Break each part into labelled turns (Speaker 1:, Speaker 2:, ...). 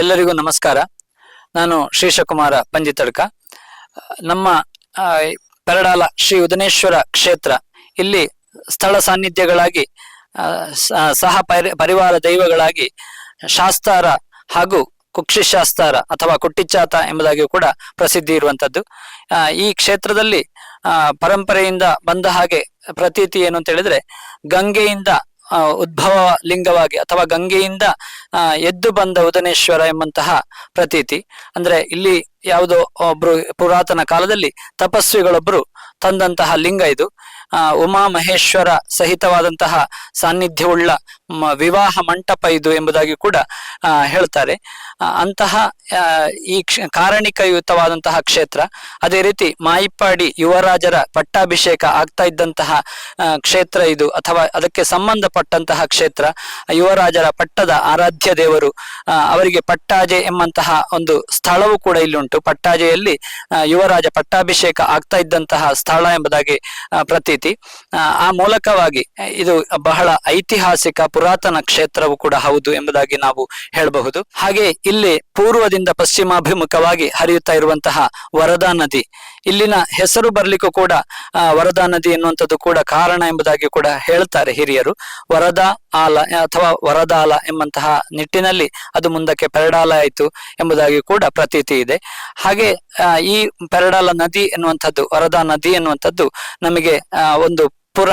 Speaker 1: ಎಲ್ಲರಿಗೂ ನಮಸ್ಕಾರ. ನಾನು ಶ್ರೀಶಕುಮಾರ ಪಂಜಿತಡ್ಕ. ನಮ್ಮ ಪೆರಡಾಲ ಶ್ರೀ ಉದನೇಶ್ವರ ಕ್ಷೇತ್ರ. ಇಲ್ಲಿ ಸ್ಥಳ ಸಾನ್ನಿಧ್ಯಗಳಾಗಿ ಸಹ ಪರಿ, ಪರಿವಾರ ದೈವಗಳಾಗಿ ಶಾಸ್ತಾರ ಹಾಗೂ ಕುಕ್ಷಿಶಾಸ್ತಾರ ಅಥವಾ ಕುಟ್ಟಿಚ್ಚಾತ ಎಂಬುದಾಗಿಯೂ ಕೂಡ ಪ್ರಸಿದ್ಧಿ ಇರುವಂತದ್ದು ಈ ಕ್ಷೇತ್ರದಲ್ಲಿ ಪರಂಪರೆಯಿಂದ ಬಂದ ಹಾಗೆ ಪ್ರತೀತಿ ಏನು ಅಂತ ಹೇಳಿದ್ರೆ, ಗಂಗೆಯಿಂದ ಉದ್ಭವ ಲಿಂಗವಾಗಿ ಅಥವಾ ಗಂಗೆಯಿಂದ ಎದ್ದು ಬಂದ ಉದನೇಶ್ವರ ಎಂಬಂತಹ ಪ್ರತೀತಿ. ಅಂದ್ರೆ ಇಲ್ಲಿ ಯಾವುದೋ ಒಬ್ರು ಪುರಾತನ ಕಾಲದಲ್ಲಿ ತಪಸ್ವಿಗಳೊಬ್ರು ತಂದಂತಹ ಲಿಂಗ ಇದು. ಉಮಾ ಮಹೇಶ್ವರ ಸಹಿತವಾದಂತಹ ಸಾನ್ನಿಧ್ಯವುಳ್ಳ ವಿವಾಹ ಮಂಟಪ ಇದು ಎಂಬುದಾಗಿ ಕೂಡ ಹೇಳ್ತಾರೆ. ಅಂತಹ ಈ ಕಾರಣಿಕಯುತವಾದಂತಹ ಕ್ಷೇತ್ರ ಅದೇ ರೀತಿ ಮಾಯಿಪ್ಪಾಡಿ ಯುವರಾಜರ ಪಟ್ಟಾಭಿಷೇಕ ಆಗ್ತಾ ಇದ್ದಂತಹ ಕ್ಷೇತ್ರ ಇದು ಅಥವಾ ಅದಕ್ಕೆ ಸಂಬಂಧಪಟ್ಟಂತಹ ಕ್ಷೇತ್ರ ಯುವರಾಜರ ಪಟ್ಟದ ಆರಾಧ್ಯ ದೇವರು ಅವರಿಗೆ ಪಟ್ಟಾಜೆ ಎಂಬಂತಹ ಒಂದು ಸ್ಥಳವು ಕೂಡ ಇಲ್ಲಿ ಉಂಟು ಪಟ್ಟಾಜೆಯಲ್ಲಿ ಯುವರಾಜ ಪಟ್ಟಾಭಿಷೇಕ ಆಗ್ತಾ ಇದ್ದಂತಹ ಸ್ಥಳ ಎಂಬುದಾಗಿ ಆ, ಪ್ರತೀತಿ ಆ, ಮೂಲಕವಾಗಿ ಇದು ಬಹಳ ಐತಿಹಾಸಿಕ ಪುರಾತನ ಕ್ಷೇತ್ರವು ಕೂಡ ಹೌದು ಎಂಬುದಾಗಿ ನಾವು ಹೇಳಬಹುದು. ಹಾಗೆ ಇಲ್ಲಿ ಪೂರ್ವದಿಂದ ಪಶ್ಚಿಮಾಭಿಮುಖವಾಗಿ ಹರಿಯುತ್ತಾ ಇರುವಂತಹ ವರದಾ ನದಿ. ಇಲ್ಲಿನ ಹೆಸರು ಬರ್ಲಿಕ್ಕೂ ಕೂಡ ವರದಾ ನದಿ ಎನ್ನುವಂಥದ್ದು ಕೂಡ ಕಾರಣ ಎಂಬುದಾಗಿ ಕೂಡ ಹೇಳ್ತಾರೆ ಹಿರಿಯರು. ವರದಾ ಆಲ ಅಥವಾ ವರದಾಲ ಎಂಬಂತಹ ನಿಟ್ಟಿನಲ್ಲಿ ಅದು ಮುಂದಕ್ಕೆ ಪೆರಡಾಲ ಆಯಿತು ಎಂಬುದಾಗಿ ಕೂಡ ಪ್ರತೀತಿ ಇದೆ. ಹಾಗೆ ಈ ಪೆರಡಾಲ ನದಿ ಎನ್ನುವಂಥದ್ದು ವರದಾ ನದಿ ಎನ್ನುವಂಥದ್ದು ನಮಗೆ ಒಂದು ಪುರ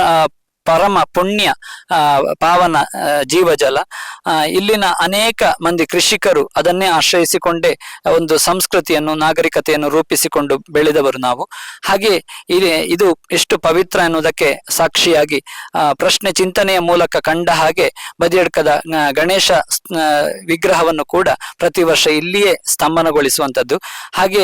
Speaker 1: ಪರಮ ಪುಣ್ಯ ಪಾವನ ಜೀವಜಲ. ಇಲ್ಲಿನ ಅನೇಕ ಮಂದಿ ಕೃಷಿಕರು ಅದನ್ನೇ ಆಶ್ರಯಿಸಿಕೊಂಡೇ ಒಂದು ಸಂಸ್ಕೃತಿಯನ್ನು, ನಾಗರಿಕತೆಯನ್ನು ರೂಪಿಸಿಕೊಂಡು ಬೆಳೆದವರು ನಾವು. ಹಾಗೆ ಇದೆ, ಇದು ಎಷ್ಟು ಪವಿತ್ರ ಅನ್ನೋದಕ್ಕೆ ಸಾಕ್ಷಿಯಾಗಿ ಪ್ರಶ್ನೆ ಚಿಂತನೆಯ ಮೂಲಕ ಕಂಡ ಹಾಗೆ ಬದಿಯಡ್ಕದ ಗಣೇಶ ವಿಗ್ರಹವನ್ನು ಕೂಡ ಪ್ರತಿ ವರ್ಷ ಇಲ್ಲಿಯೇ ಸ್ತಂಭನಗೊಳಿಸುವಂಥದ್ದು. ಹಾಗೆ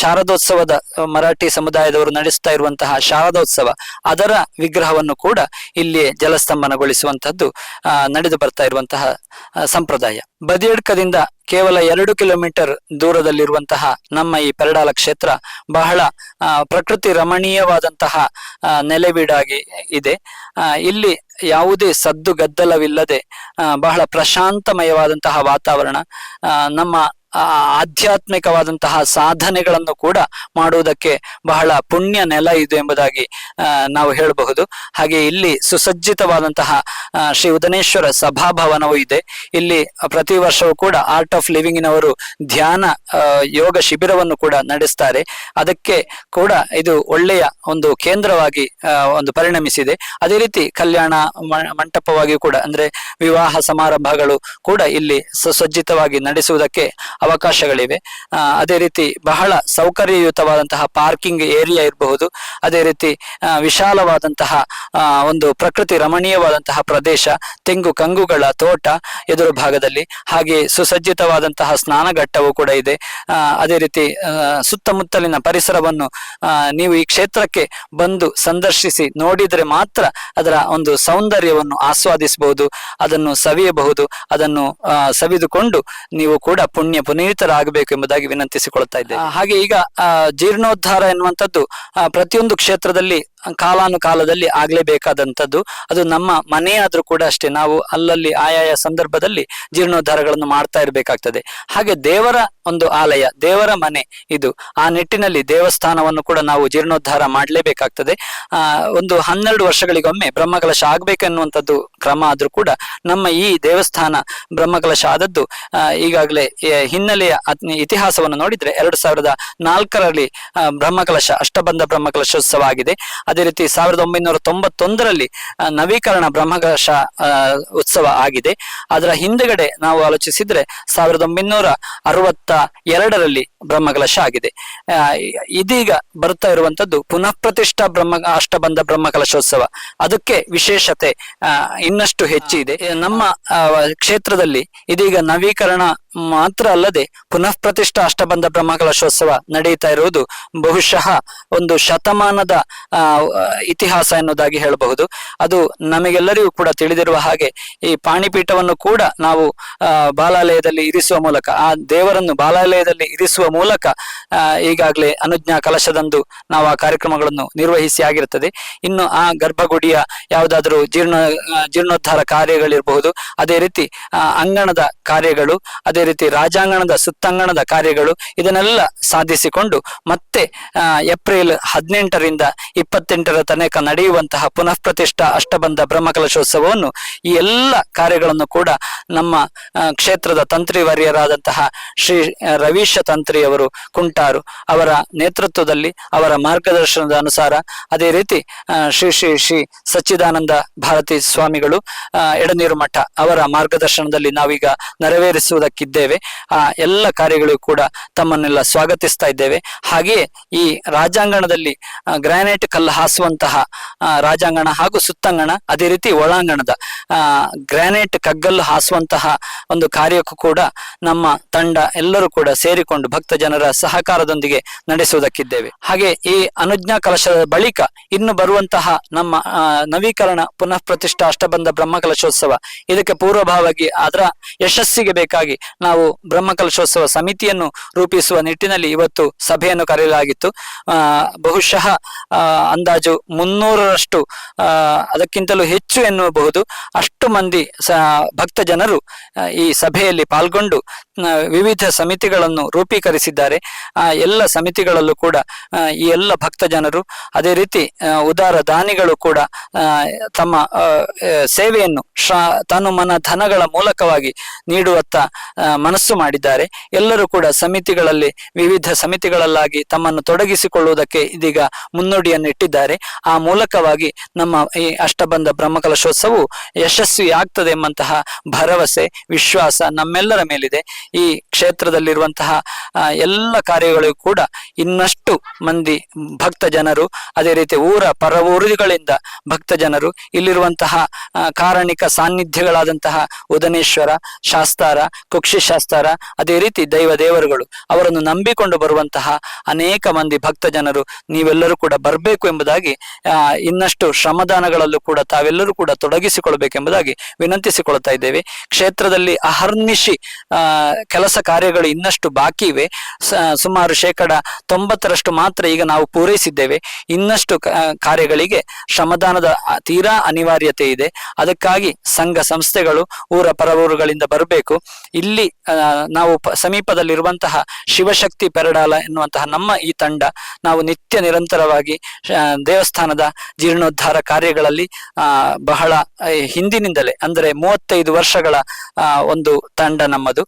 Speaker 1: ಶಾರದೋತ್ಸವದ ಮರಾಠಿ ಸಮುದಾಯದವರು ನಡೆಸ್ತಾ ಇರುವಂತಹ ಶಾರದೋತ್ಸವ ಅದರ ವಿಗ್ರಹವನ್ನು ಕೂಡ ಇಲ್ಲಿ ಜಲಸ್ತಂಭನಗೊಳಿಸುವಂತಹದ್ದು ನಡೆದು ಬರ್ತಾ ಇರುವಂತಹ ಸಂಪ್ರದಾಯ. ಬದಿಯಡ್ಕದಿಂದ ಕೇವಲ ಎರಡು ಕಿಲೋಮೀಟರ್ ದೂರದಲ್ಲಿರುವಂತಹ ನಮ್ಮ ಈ ಪೆರಡಾಲ ಕ್ಷೇತ್ರ ಬಹಳ ಪ್ರಕೃತಿ ರಮಣೀಯವಾದಂತಹ ನೆಲೆವೀಡಾಗಿ ಇದೆ. ಇಲ್ಲಿ ಯಾವುದೇ ಸದ್ದು ಗದ್ದಲವಿಲ್ಲದೆ ಬಹಳ ಪ್ರಶಾಂತಮಯವಾದಂತಹ ವಾತಾವರಣ ನಮ್ಮ ಆಧ್ಯಾತ್ಮಿಕವಾದಂತಹ ಸಾಧನೆಗಳನ್ನು ಕೂಡ ಮಾಡುವುದಕ್ಕೆ ಬಹಳ ಪುಣ್ಯ ನೆಲ ಇದು ಎಂಬುದಾಗಿ ಆ, ನಾವು ಹೇಳಬಹುದು. ಹಾಗೆ ಇಲ್ಲಿ ಸುಸಜ್ಜಿತವಾದಂತಹ ಶ್ರೀ ಉದನೇಶ್ವರ ಸಭಾಭವನವೂ ಇದೆ. ಇಲ್ಲಿ ಪ್ರತಿ ವರ್ಷವೂ ಕೂಡ ಆರ್ಟ್ ಆಫ್ ಲಿವಿಂಗಿನವರು ಧ್ಯಾನ ಯೋಗ ಶಿಬಿರವನ್ನು ಕೂಡ ನಡೆಸ್ತಾರೆ. ಅದಕ್ಕೆ ಕೂಡ ಇದು ಒಳ್ಳೆಯ ಒಂದು ಕೇಂದ್ರವಾಗಿ ಒಂದು ಪರಿಣಮಿಸಿದೆ. ಅದೇ ರೀತಿ ಕಲ್ಯಾಣ ಮಂಟಪವಾಗಿಯೂ ಮಂಟಪವಾಗಿ ಕೂಡ ಅಂದ್ರೆ ವಿವಾಹ ಸಮಾರಂಭಗಳು ಕೂಡ ಇಲ್ಲಿ ಸುಸಜ್ಜಿತವಾಗಿ ನಡೆಸುವುದಕ್ಕೆ ಅವಕಾಶಗಳಿವೆ. ಅದೇ ರೀತಿ ಬಹಳ ಸೌಕರ್ಯಯುತವಾದಂತಹ ಪಾರ್ಕಿಂಗ್ ಏರಿಯಾ ಇರಬಹುದು. ಅದೇ ರೀತಿ ವಿಶಾಲವಾದಂತಹ ಒಂದು ಪ್ರಕೃತಿ ರಮಣೀಯವಾದಂತಹ ಪ್ರದೇಶ, ತೆಂಗು, ಕಂಗುಗಳ ತೋಟ ಎದುರು ಭಾಗದಲ್ಲಿ. ಹಾಗೆ ಸುಸಜ್ಜಿತವಾದಂತಹ ಸ್ನಾನಘಟ್ಟವು ಕೂಡ ಇದೆ. ಅದೇ ರೀತಿ ಸುತ್ತಮುತ್ತಲಿನ ಪರಿಸರವನ್ನು ನೀವು ಈ ಕ್ಷೇತ್ರಕ್ಕೆ ಬಂದು ಸಂದರ್ಶಿಸಿ ನೋಡಿದರೆ ಮಾತ್ರ ಅದರ ಒಂದು ಸೌಂದರ್ಯವನ್ನು ಆಸ್ವಾದಿಸಬಹುದು, ಅದನ್ನು ಸವಿಯಬಹುದು, ಅದನ್ನು ಸವಿದುಕೊಂಡು ನೀವು ಕೂಡ ಪುಣ್ಯ ಪುನೀತರಾಗಬೇಕು ಎಂಬುದಾಗಿ ವಿನಂತಿಸಿಕೊಳ್ತಾ ಇದ್ದೇವೆ ಹಾಗೆ ಈಗ ಜೀರ್ಣೋದ್ಧಾರ ಎನ್ನುವಂಥದ್ದು ಪ್ರತಿಯೊಂದು ಕ್ಷೇತ್ರದಲ್ಲಿ ಕಾಲಾನುಕಾಲದಲ್ಲಿ ಆಗಲೇಬೇಕಾದಂಥದ್ದು. ಅದು ನಮ್ಮ ಮನೆಯಾದರೂ ಕೂಡ ಅಷ್ಟೇ. ನಾವು ಅಲ್ಲಲ್ಲಿ ಆಯಾಯ ಸಂದರ್ಭದಲ್ಲಿ ಜೀರ್ಣೋದ್ಧಾರಗಳನ್ನು ಮಾಡ್ತಾ ಇರಬೇಕಾಗ್ತದೆ. ಹಾಗೆ ದೇವರ ಒಂದು ಆಲಯ, ದೇವರ ಮನೆ ಇದು. ಆ ನಿಟ್ಟಿನಲ್ಲಿ ದೇವಸ್ಥಾನವನ್ನು ಕೂಡ ನಾವು ಜೀರ್ಣೋದ್ಧಾರ ಮಾಡಲೇಬೇಕಾಗ್ತದೆ. ಒಂದು ಹನ್ನೆರಡು ವರ್ಷಗಳಿಗೊಮ್ಮೆ ಬ್ರಹ್ಮಕಲಶ ಆಗ್ಬೇಕನ್ನುವಂಥದ್ದು ಕ್ರಮ ಆದರೂ ಕೂಡ ನಮ್ಮ ಈ ದೇವಸ್ಥಾನ ಬ್ರಹ್ಮಕಲಶ ಆದದ್ದು ಈಗಾಗಲೇ ಹಿನ್ನೆಲೆಯ ಇತಿಹಾಸವನ್ನು ನೋಡಿದ್ರೆ ಎರಡು ಸಾವಿರದ ನಾಲ್ಕರಲ್ಲಿ ಬ್ರಹ್ಮಕಲಶ, ಅಷ್ಟಬಂಧ ಬ್ರಹ್ಮಕಲಶೋತ್ಸವ ಆಗಿದೆ. ಅದೇ ರೀತಿ ಸಾವಿರದ ಒಂಬೈನೂರ ತೊಂಬತ್ತೊಂದರಲ್ಲಿ ನವೀಕರಣ ಬ್ರಹ್ಮಕಲಶ ಉತ್ಸವ ಆಗಿದೆ. ಅದರ ಹಿಂದುಗಡೆ ನಾವು ಆಲೋಚಿಸಿದ್ರೆ ಸಾವಿರದ ಒಂಬೈನೂರ ಅರವತ್ತ ಎರಡರಲ್ಲಿ ಬ್ರಹ್ಮಕಲಶ ಆಗಿದೆ. ಇದೀಗ ಬರ್ತಾ ಇರುವಂತದ್ದು ಪುನಃ ಪ್ರತಿಷ್ಠಾ ಬ್ರಹ್ಮ, ಅಷ್ಟಬಂಧ ಬ್ರಹ್ಮಕಲಶೋತ್ಸವ. ಅದಕ್ಕೆ ವಿಶೇಷತೆ ಇನ್ನಷ್ಟು ಹೆಚ್ಚಿದೆ ನಮ್ಮ ಕ್ಷೇತ್ರದಲ್ಲಿ ಇದೀಗ ನವೀಕರಣ ಮಾತ್ರ ಅಲ್ಲದೆ ಪುನಃ ಪ್ರತಿಷ್ಠಾ ಅಷ್ಟಬಂಧ ಬ್ರಹ್ಮಕಲಶೋತ್ಸವ ನಡೆಯುತ್ತಾ ಇರುವುದು ಬಹುಶಃ ಒಂದು ಶತಮಾನದ ಇತಿಹಾಸ ಎನ್ನುವುದಾಗಿ ಹೇಳಬಹುದು. ಅದು ನಮಗೆಲ್ಲರಿಗೂ ಕೂಡ ತಿಳಿದಿರುವ ಹಾಗೆ ಈ ಪಾಣಿಪೀಠವನ್ನು ಕೂಡ ನಾವು ಬಾಲಾಲಯದಲ್ಲಿ ಇರಿಸುವ ಮೂಲಕ, ಆ ದೇವರನ್ನು ಬಾಲಾಲಯದಲ್ಲಿ ಇರಿಸುವ ಮೂಲಕ ಈಗಾಗಲೇ ಅನುಜ್ಞಾ ಕಲಶದಂದು ನಾವು ಆ ಕಾರ್ಯಕ್ರಮಗಳನ್ನು ನಿರ್ವಹಿಸಿ ಆಗಿರುತ್ತದೆ. ಇನ್ನು ಆ ಗರ್ಭಗುಡಿಯ ಯಾವುದಾದರೂ ಜೀರ್ಣ ಜೀರ್ಣೋದ್ಧಾರ ಕಾರ್ಯಗಳಿರಬಹುದು. ಅದೇ ರೀತಿ ಅಂಗಣದ ಕಾರ್ಯಗಳು, ಅದೇ ರೀತಿ ರಾಜಾಂಗಣದ ಸುತ್ತಾಂಗಣದ ಕಾರ್ಯಗಳು ಇದನ್ನೆಲ್ಲ ಸಾಧಿಸಿಕೊಂಡು ಮತ್ತೆ ಏಪ್ರಿಲ್ ಹದಿನೆಂಟರಿಂದ ಇಪ್ಪತ್ತೆಂಟರ ತನಕ ನಡೆಯುವಂತಹ ಪುನಃ ಪ್ರತಿಷ್ಠಾ ಅಷ್ಟಬಂಧ ಬ್ರಹ್ಮಕಲಶೋತ್ಸವವನ್ನು ಈ ಎಲ್ಲ ಕಾರ್ಯಗಳನ್ನು ಕೂಡ ನಮ್ಮ ಕ್ಷೇತ್ರದ ತಂತ್ರಿವರ್ಯರಾದಂತಹ ಶ್ರೀ ರವೀಶ ರವೀಶ ತಂತ್ರಿಯವರು ಕುಂಟಾರು. ಅವರ ನೇತೃತ್ವದಲ್ಲಿ ಅವರ ಮಾರ್ಗದರ್ಶನದ ಅನುಸಾರ ಅದೇ ರೀತಿ ಶ್ರೀ ಶ್ರೀ ಶ್ರೀ ಸಚ್ಚಿದಾನಂದ ಭಾರತಿ ಸ್ವಾಮಿಗಳು ಎಡನೀರು ಮಠ ಅವರ ಮಾರ್ಗದರ್ಶನದಲ್ಲಿ ನಾವೀಗ ನೆರವೇರಿಸುವುದಕ್ಕಿದ್ದೇವೆ. ಆ, ಎಲ್ಲ ಕಾರ್ಯಗಳು ಕೂಡ ತಮ್ಮನ್ನೆಲ್ಲ ಸ್ವಾಗತಿಸ್ತಾ ಇದ್ದೇವೆ. ಹಾಗೆಯೇ ಈ ರಾಜಾಂಗಣದಲ್ಲಿ ಗ್ರಾನೈಟ್ ಕಲ್ಲು ಹಾಸುವಂತಹ ರಾಜಾಂಗಣ ಹಾಗೂ ಸುತ್ತಂಗಣ ಅದೇ ರೀತಿ ಒಳಾಂಗಣದ ಗ್ರಾನೈಟ್ ಕಗ್ಗಲ್ಲು ಹಾಸುವಂತಹ ಒಂದು ಕಾರ್ಯಕ್ಕೂ ಕೂಡ ನಮ್ಮ ತಂಡ ಎಲ್ಲರೂ ಕೂಡ ಸೇರಿಕೊಂಡು ಭಕ್ತ ಜನರ ಸಹಕಾರದೊಂದಿಗೆ ನಡೆಸುವುದಕ್ಕಿದ್ದೇವೆ. ಹಾಗೆ ಈ ಅನುಜ್ಞಾ ಕಲಶದ ಬಳಿಕ ಇನ್ನು ಬರುವಂತಹ ನಮ್ಮ ನವೀಕರಣ ಪುನಃ ಪ್ರತಿಷ್ಠಾ ಅಷ್ಟಬಂಧ ಬ್ರಹ್ಮಕಲಶೋತ್ಸವ. ಇದಕ್ಕೆ ಪೂರ್ವಭಾವಾಗಿ ಅದರ ಯಶಸ್ಸಿಗೆ ಬೇಕಾಗಿ ನಾವು ಬ್ರಹ್ಮಕಲಶೋತ್ಸವ ಸಮಿತಿಯನ್ನು ರೂಪಿಸುವ ನಿಟ್ಟಿನಲ್ಲಿ ಇವತ್ತು ಸಭೆಯನ್ನು ಕರೆಯಲಾಗಿತ್ತು. ಬಹುಶಃ ಅಂದಾಜು ಮುನ್ನೂರರಷ್ಟು ಅದಕ್ಕಿಂತಲೂ ಹೆಚ್ಚು ಎನ್ನುಬಹುದು ಅಷ್ಟು ಮಂದಿ ಭಕ್ತ ಜನರು ಈ ಸಭೆಯಲ್ಲಿ ಪಾಲ್ಗೊಂಡು ವಿವಿಧ ಸಮಿತಿಗಳನ್ನು ರೂಪೀಕರಿಸಿದ್ದಾರೆ. ಆ, ಎಲ್ಲ ಸಮಿತಿಗಳಲ್ಲೂ ಕೂಡ ಈ ಎಲ್ಲ ಭಕ್ತ ಜನರು ಅದೇ ರೀತಿ ಉದಾರ ದಾನಿಗಳು ಕೂಡ ತಮ್ಮ ಸೇವೆಯನ್ನು ಶ್ರಾ, ತನು ಮನ ಧನಗಳ ಮೂಲಕವಾಗಿ ನೀಡುವತ್ತ ಮನಸ್ಸು ಮಾಡಿದ್ದಾರೆ. ಎಲ್ಲರೂ ಕೂಡ ಸಮಿತಿಗಳಲ್ಲಿ, ವಿವಿಧ ಸಮಿತಿಗಳಲ್ಲಾಗಿ ತಮ್ಮನ್ನು ತೊಡಗಿಸಿಕೊಳ್ಳುವುದಕ್ಕೆ ಇದೀಗ ಮುನ್ನುಡಿಯನ್ನು ಇಟ್ಟಿದ್ದಾರೆ ಆ ಮೂಲಕವಾಗಿ ನಮ್ಮ ಈ ಅಷ್ಟಬಂಧ ಬ್ರಹ್ಮಕಲಶೋತ್ಸವವು ಯಶಸ್ವಿ ಆಗ್ತದೆ ಎಂಬಂತಹ ಭರವಸೆ, ವಿಶ್ವಾಸ ನಮ್ಮೆಲ್ಲರ ಮೇಲಿದೆ. ಈ ಕ್ಷೇತ್ರದಲ್ಲಿರುವಂತಹ ಎಲ್ಲ ಕಾರ್ಯಗಳಿಗೂ ಕೂಡ ಇನ್ನಷ್ಟು ಮಂದಿ ಭಕ್ತ ಜನರು ಅದೇ ರೀತಿ ಊರ ಪರವೂರುಗಳಿಂದ ಭಕ್ತ ಜನರು ಇಲ್ಲಿರುವಂತಹ ಕಾರಣಿಕ ಸಾನ್ನಿಧ್ಯಗಳಾದಂತಹ ಉದನೇಶ್ವರ ಶಾಸ್ತಾರ, ಕುಕ್ಷಿ ಶಾಸ್ತಾರ, ಅದೇ ರೀತಿ ದೈವ ದೇವರುಗಳು, ಅವರನ್ನು ನಂಬಿಕೊಂಡು ಬರುವಂತಹ ಅನೇಕ ಮಂದಿ ಭಕ್ತ ಜನರು ನೀವೆಲ್ಲರೂ ಕೂಡ ಬರಬೇಕು ಎಂಬುದಾಗಿ ಇನ್ನಷ್ಟು ಶ್ರಮದಾನಗಳಲ್ಲೂ ಕೂಡ ತಾವೆಲ್ಲರೂ ಕೂಡ ತೊಡಗಿಸಿಕೊಳ್ಬೇಕೆಂಬುದಾಗಿ ವಿನಂತಿಸಿಕೊಳ್ತಾ ಇದ್ದೇವೆ. ಕ್ಷೇತ್ರದಲ್ಲಿ ಅಹರ್ನಿಶಿ ಕೆಲಸ ಕಾರ್ಯಗಳು ಇನ್ನಷ್ಟು ಬಾಕಿ ಇವೆ. ಸುಮಾರು ಶೇಕಡ ತೊಂಬತ್ತರಷ್ಟು ಮಾತ್ರ ಈಗ ನಾವು ಪೂರೈಸಿದ್ದೇವೆ. ಇನ್ನಷ್ಟು ಕಾರ್ಯಗಳಿಗೆ ಶ್ರಮದಾನದ ತೀರಾ ಅನಿವಾರ್ಯತೆ ಇದೆ. ಅದಕ್ಕಾಗಿ ಸಂಘ ಸಂಸ್ಥೆಗಳು ಊರ ಪರವೂರುಗಳಿಂದ ಬರಬೇಕು. ಇಲ್ಲಿ ನಾವು ಸಮೀಪದಲ್ಲಿರುವಂತಹ ಶಿವಶಕ್ತಿ ಪೆರಡಾಲ ಎನ್ನುವಂತಹ ನಮ್ಮ ಈ ತಂಡ ನಾವು ನಿತ್ಯ ನಿರಂತರವಾಗಿ ದೇವಸ್ಥಾನದ ಜೀರ್ಣೋದ್ಧಾರ ಕಾರ್ಯಗಳಲ್ಲಿ ಬಹಳ ಹಿಂದಿನಿಂದಲೇ, ಅಂದರೆ ಮೂವತ್ತೈದು ವರ್ಷಗಳ ಒಂದು ತಂಡ ನಮ್ಮದು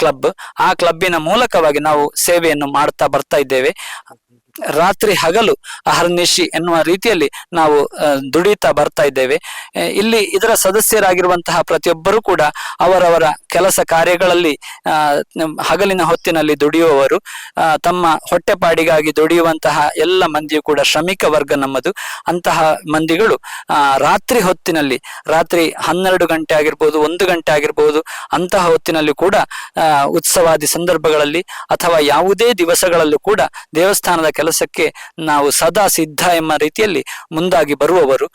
Speaker 1: ಕ್ಲಬ್ ಆ ಕ್ಲಬ್ಬಿನ ಮೂಲಕವಾಗಿ ನಾವು ಸೇವೆಯನ್ನು ಮಾಡ್ತಾ ಬರ್ತಾ ಇದ್ದೇವೆ. ರಾತ್ರಿ ಹಗಲು ಅಹರ್ನಿಶಿ ಎನ್ನುವ ರೀತಿಯಲ್ಲಿ ನಾವು ದುಡಿತಾ ಬರ್ತಾ ಇದ್ದೇವೆ. ಇಲ್ಲಿ ಇದರ ಸದಸ್ಯರಾಗಿರುವಂತಹ ಪ್ರತಿಯೊಬ್ಬರೂ ಕೂಡ ಅವರವರ ಕೆಲಸ ಕಾರ್ಯಗಳಲ್ಲಿ ಹಗಲಿನ ಹೊತ್ತಿನಲ್ಲಿ ದುಡಿಯುವವರು ತಮ್ಮ ಹೊಟ್ಟೆಪಾಡಿಗಾಗಿ ದುಡಿಯುವಂತಹ ಎಲ್ಲ ಮಂದಿಯು ಕೂಡ ಶ್ರಮಿಕ ವರ್ಗ ನಮ್ಮದು. ಅಂತಹ ಮಂದಿಗಳು ರಾತ್ರಿ ಹೊತ್ತಿನಲ್ಲಿ, ರಾತ್ರಿ ಹನ್ನೆರಡು ಗಂಟೆ ಆಗಿರ್ಬೋದು, ಒಂದು ಗಂಟೆ ಆಗಿರ್ಬೋದು, ಅಂತಹ ಹೊತ್ತಿನಲ್ಲಿ ಕೂಡ ಉತ್ಸವಾದಿ ಸಂದರ್ಭಗಳಲ್ಲಿ ಅಥವಾ ಯಾವುದೇ ದಿವಸಗಳಲ್ಲೂ ಕೂಡ ದೇವಸ್ಥಾನದ ಕೆಲಸಕ್ಕೆ ನಾವು ಸದಾ ಸಿದ್ಧ ಎಂಬ ರೀತಿಯಲ್ಲಿ ಮುಂದಾಗಿ ಬರುವವರು.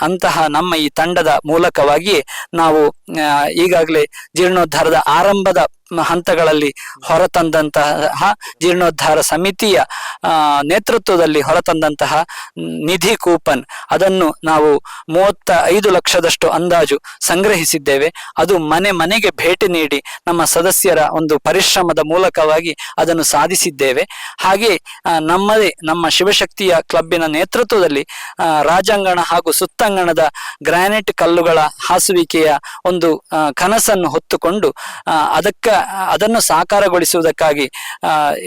Speaker 1: ಅಂತಹ ನಮ್ಮ ಈ ತಂಡದ ಮೂಲಕವಾಗಿಯೇ ನಾವು ಈಗಾಗಲೇ ಜೀರ್ಣೋದ್ಧಾರದ ಆರಂಭದ ಹಂತಗಳಲ್ಲಿ ಹೊರತಂದಂತಹ ಜೀರ್ಣೋದ್ಧಾರ ಸಮಿತಿಯ ನೇತೃತ್ವದಲ್ಲಿ ಹೊರತಂದಂತಹ ನಿಧಿ ಕೂಪನ್. ಅದನ್ನು ನಾವು ಮೂವತ್ತ ಐದು ಲಕ್ಷದಷ್ಟು ಅಂದಾಜು ಸಂಗ್ರಹಿಸಿದ್ದೇವೆ. ಅದು ಮನೆ ಮನೆಗೆ ಭೇಟಿ ನೀಡಿ ನಮ್ಮ ಸದಸ್ಯರ ಒಂದು ಪರಿಶ್ರಮದ ಮೂಲಕವಾಗಿ ಅದನ್ನು ಸಾಧಿಸಿದ್ದೇವೆ. ಹಾಗೆ ನಮ್ಮದೇ, ನಮ್ಮ ಶಿವಶಕ್ತಿಯ ಕ್ಲಬ್ಬಿನ ನೇತೃತ್ವದಲ್ಲಿ ರಾಜಾಂಗಣ ಹಾಗೂ ಸುತ್ತಂಗಣದ ಗ್ರಾನೈಟ್ ಕಲ್ಲುಗಳ ಹಾಸುವಿಕೆಯ ಒಂದು ಕನಸನ್ನು ಹೊತ್ತುಕೊಂಡು ಅದಕ್ಕ ಅದನ್ನು ಸಾಕಾರಗೊಳಿಸುವುದಕ್ಕಾಗಿ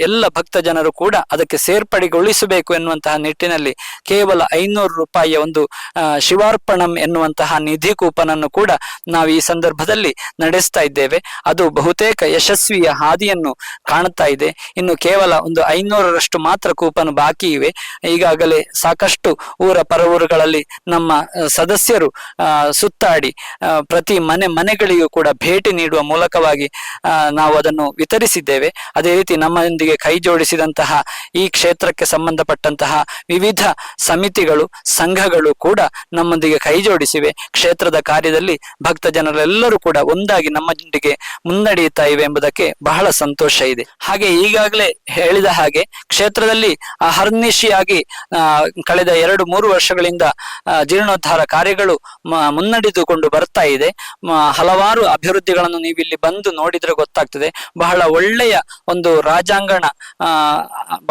Speaker 1: ಎಲ್ಲ ಭಕ್ತ ಜನರು ಕೂಡ ಅದಕ್ಕೆ ಸೇರ್ಪಡೆಗೊಳಿಸಬೇಕು ಎನ್ನುವಂತಹ ನಿಟ್ಟಿನಲ್ಲಿ ಕೇವಲ ಐನೂರು ರೂಪಾಯಿಯ ಒಂದು ಶಿವಾರ್ಪಣಂ ಎನ್ನುವಂತಹ ನಿಧಿ ಕೂಪನನ್ನು ಕೂಡ ನಾವು ಈ ಸಂದರ್ಭದಲ್ಲಿ ನಡೆಸ್ತಾ ಇದ್ದೇವೆ. ಅದು ಬಹುತೇಕ ಯಶಸ್ವಿಯ ಹಾದಿಯನ್ನು ಕಾಣುತ್ತಾ ಇದೆ. ಇನ್ನು ಕೇವಲ ಒಂದು ಐನೂರರಷ್ಟು ಮಾತ್ರ ಕೂಪನ್ ಬಾಕಿ ಇವೆ. ಈಗಾಗಲೇ ಸಾಕಷ್ಟು ಊರ ಪರವೂರುಗಳಲ್ಲಿ ನಮ್ಮ ಸದಸ್ಯರು ಸುತ್ತಾಡಿ ಪ್ರತಿ ಮನೆ ಮನೆಗಳಿಗೂ ಕೂಡ ಭೇಟಿ ನೀಡುವ ಮೂಲಕವಾಗಿ ನಾವು ಅದನ್ನು ವಿತರಿಸಿದ್ದೇವೆ. ಅದೇ ರೀತಿ ನಮ್ಮೊಂದಿಗೆ ಕೈ ಜೋಡಿಸಿದಂತಹ ಈ ಕ್ಷೇತ್ರಕ್ಕೆ ಸಂಬಂಧಪಟ್ಟಂತಹ ವಿವಿಧ ಸಮಿತಿಗಳು, ಸಂಘಗಳು ಕೂಡ ನಮ್ಮೊಂದಿಗೆ ಕೈ ಜೋಡಿಸಿವೆ. ಕ್ಷೇತ್ರದ ಕಾರ್ಯದಲ್ಲಿ ಭಕ್ತ ಜನರೆಲ್ಲರೂ ಕೂಡ ಒಂದಾಗಿ ನಮ್ಮೊಂದಿಗೆ ಮುನ್ನಡೆಯುತ್ತಾ ಇವೆ ಎಂಬುದಕ್ಕೆ ಬಹಳ ಸಂತೋಷ ಇದೆ. ಹಾಗೆ ಈಗಾಗಲೇ ಹೇಳಿದ ಹಾಗೆ ಕ್ಷೇತ್ರದಲ್ಲಿ ಅಹರ್ನಿಶಿಯಾಗಿ ಕಳೆದ ಎರಡು ಮೂರು ವರ್ಷಗಳಿಂದ ಜೀರ್ಣೋದ್ಧಾರ ಕಾರ್ಯಗಳು ಮುನ್ನಡೆದುಕೊಂಡು ಬರ್ತಾ ಇದೆ. ಹಲವಾರು ಅಭಿವೃದ್ಧಿಗಳನ್ನು ನೀವು ಇಲ್ಲಿ ಬಂದು ನೋಡಿದ್ರೆ ಗೊತ್ತಾಗ್ತದೆ. ಬಹಳ ಒಳ್ಳೆಯ ಒಂದು ರಾಜಾಂಗಣ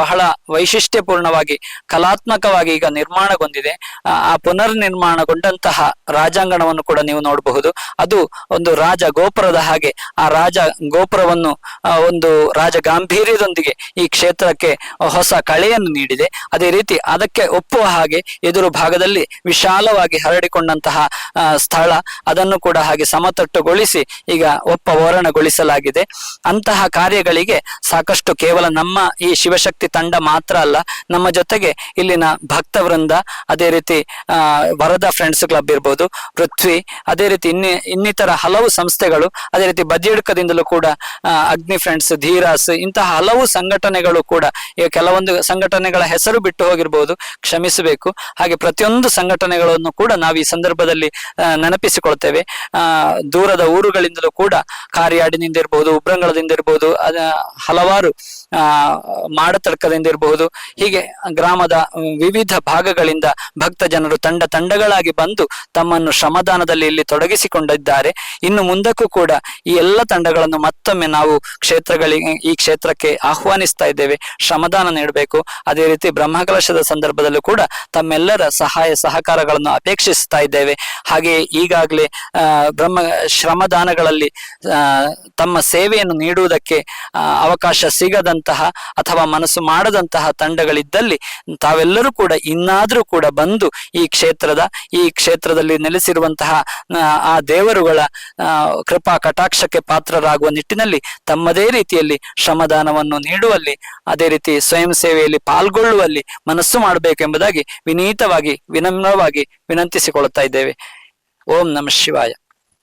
Speaker 1: ಬಹಳ ವೈಶಿಷ್ಟ್ಯಪೂರ್ಣವಾಗಿ, ಕಲಾತ್ಮಕವಾಗಿ ಈಗ ನಿರ್ಮಾಣಗೊಂಡಿದೆ. ಆ ಪುನರ್ ನಿರ್ಮಾಣಗೊಂಡಂತಹ ರಾಜಾಂಗಣವನ್ನು ಕೂಡ ನೀವು ನೋಡಬಹುದು. ಅದು ಒಂದು ರಾಜ ಗೋಪುರದ ಹಾಗೆ, ಆ ರಾಜ ಗೋಪುರವನ್ನು ಒಂದು ರಾಜ ಗಾಂಭೀರ್ಯದೊಂದಿಗೆ ಈ ಕ್ಷೇತ್ರಕ್ಕೆ ಹೊಸ ಕಳೆಯನ್ನು ನೀಡಿದೆ. ಅದೇ ರೀತಿ ಅದಕ್ಕೆ ಒಪ್ಪುವ ಹಾಗೆ ಎದುರು ಭಾಗದಲ್ಲಿ ವಿಶಾಲವಾಗಿ ಹರಡಿಕೊಂಡಂತಹ ಸ್ಥಳ, ಅದನ್ನು ಕೂಡ ಹಾಗೆ ಸಮತಟ್ಟುಗೊಳಿಸಿ ಈಗ ಒಪ್ಪ ಓರಣಗೊಳಿಸಲಾಗಿದೆ ಅಂತಹ ಕಾರ್ಯಗಳಿಗೆ ಸಾಕಷ್ಟು ಕೇವಲ ನಮ್ಮ ಈ ಶಿವಶಕ್ತಿ ತಂಡ ಮಾತ್ರ ಅಲ್ಲ, ನಮ್ಮ ಜೊತೆಗೆ ಇಲ್ಲಿನ ಭಕ್ತ ವೃಂದ, ಅದೇ ರೀತಿ ವರದ ಫ್ರೆಂಡ್ಸ್ ಕ್ಲಬ್ ಇರ್ಬೋದು, ಪೃಥ್ವಿ, ಅದೇ ರೀತಿ ಇನ್ನಿ, ಇನ್ನಿತರ ಹಲವು ಸಂಸ್ಥೆಗಳು, ಅದೇ ರೀತಿ ಬದಿಯಡ್ಕದಿಂದಲೂ ಕೂಡ ಅಗ್ನಿ ಫ್ರೆಂಡ್ಸ್, ಧೀರಾಸ್, ಇಂತಹ ಹಲವು ಸಂಘಟನೆಗಳು ಕೂಡ ಕೆಲವೊಂದು ಸಂಘಟನೆಗಳ ಹೆಸರು ಬಿಟ್ಟು ಹೋಗಿರ್ಬೋದು, ಕ್ಷಮಿಸಬೇಕು. ಹಾಗೆ ಪ್ರತಿಯೊಂದು ಸಂಘಟನೆಗಳನ್ನು ಕೂಡ ನಾವು ಈ ಸಂದರ್ಭದಲ್ಲಿ ನೆನಪಿಸಿಕೊಳ್ತೇವೆ. ದೂರದ ಊರುಗಳಿಂದಲೂ ಕೂಡ ಕಾರ್ಯಾಡಿನಿಂದ ಇರಬಹುದು ಉಬ್ರಂಗಳದಿಂದ ಇರಬಹುದು ಅದ ಹಲವಾರು, ಆ, ಮಾಡತಡ್ಕದಿಂದ ಇರಬಹುದು ಹೀಗೆ ಗ್ರಾಮದ ವಿವಿಧ ಭಾಗಗಳಿಂದ ಭಕ್ತ ಜನರು ತಂಡ ತಂಡಗಳಾಗಿ ಬಂದು ತಮ್ಮನ್ನು ಶ್ರಮದಾನದಲ್ಲಿ ಇಲ್ಲಿ ತೊಡಗಿಸಿಕೊಂಡಿದ್ದಾರೆ. ಇನ್ನು ಮುಂದಕ್ಕೂ ಕೂಡ ಈ ಎಲ್ಲ ತಂಡಗಳನ್ನು ಮತ್ತೊಮ್ಮೆ ನಾವು ಕ್ಷೇತ್ರಗಳಿಗೆ, ಈ ಕ್ಷೇತ್ರಕ್ಕೆ ಆಹ್ವಾನಿಸ್ತಾ ಇದ್ದೇವೆ. ಶ್ರಮದಾನ ನೀಡಬೇಕು. ಅದೇ ರೀತಿ ಬ್ರಹ್ಮಕಲಶದ ಸಂದರ್ಭದಲ್ಲೂ ಕೂಡ ತಮ್ಮೆಲ್ಲರ ಸಹಾಯ ಸಹಕಾರಗಳನ್ನು ಅಪೇಕ್ಷಿಸ್ತಾ ಇದ್ದೇವೆ. ಹಾಗೆ ಈಗಾಗಲೇ ಬ್ರಹ್ಮ ಶ್ರಮದಾನಗಳಲ್ಲಿ ತಮ್ಮ ಸೇವೆಯನ್ನು ನೀಡುವುದಕ್ಕೆ ಅವಕಾಶ ಸಿಗದಂತಹ ಅಥವಾ ಮನಸ್ಸು ಮಾಡದಂತಹ ತಂಡಗಳಿದ್ದಲ್ಲಿ ತಾವೆಲ್ಲರೂ ಕೂಡ ಇನ್ನಾದರೂ ಕೂಡ ಬಂದು ಈ ಕ್ಷೇತ್ರದ ಈ ಕ್ಷೇತ್ರದಲ್ಲಿ ನೆಲೆಸಿರುವಂತಹ ಆ, ದೇವರುಗಳ ಕೃಪಾ ಕಟಾಕ್ಷಕ್ಕೆ ಪಾತ್ರರಾಗುವ ನಿಟ್ಟಿನಲ್ಲಿ ತಮ್ಮದೇ ರೀತಿಯಲ್ಲಿ ಶ್ರಮದಾನವನ್ನು ನೀಡುವಲ್ಲಿ ಅದೇ ರೀತಿ ಸ್ವಯಂ ಸೇವೆಯಲ್ಲಿ ಪಾಲ್ಗೊಳ್ಳುವಲ್ಲಿ ಮನಸ್ಸು ಮಾಡಬೇಕೆಂಬುದಾಗಿ ವಿನೀತವಾಗಿ ವಿನಮ್ರವಾಗಿ ವಿನಂತಿಸಿಕೊಳ್ಳುತ್ತಾ ಇದ್ದೇವೆ. ಓಂ ನಮ ಶಿವಾಯ.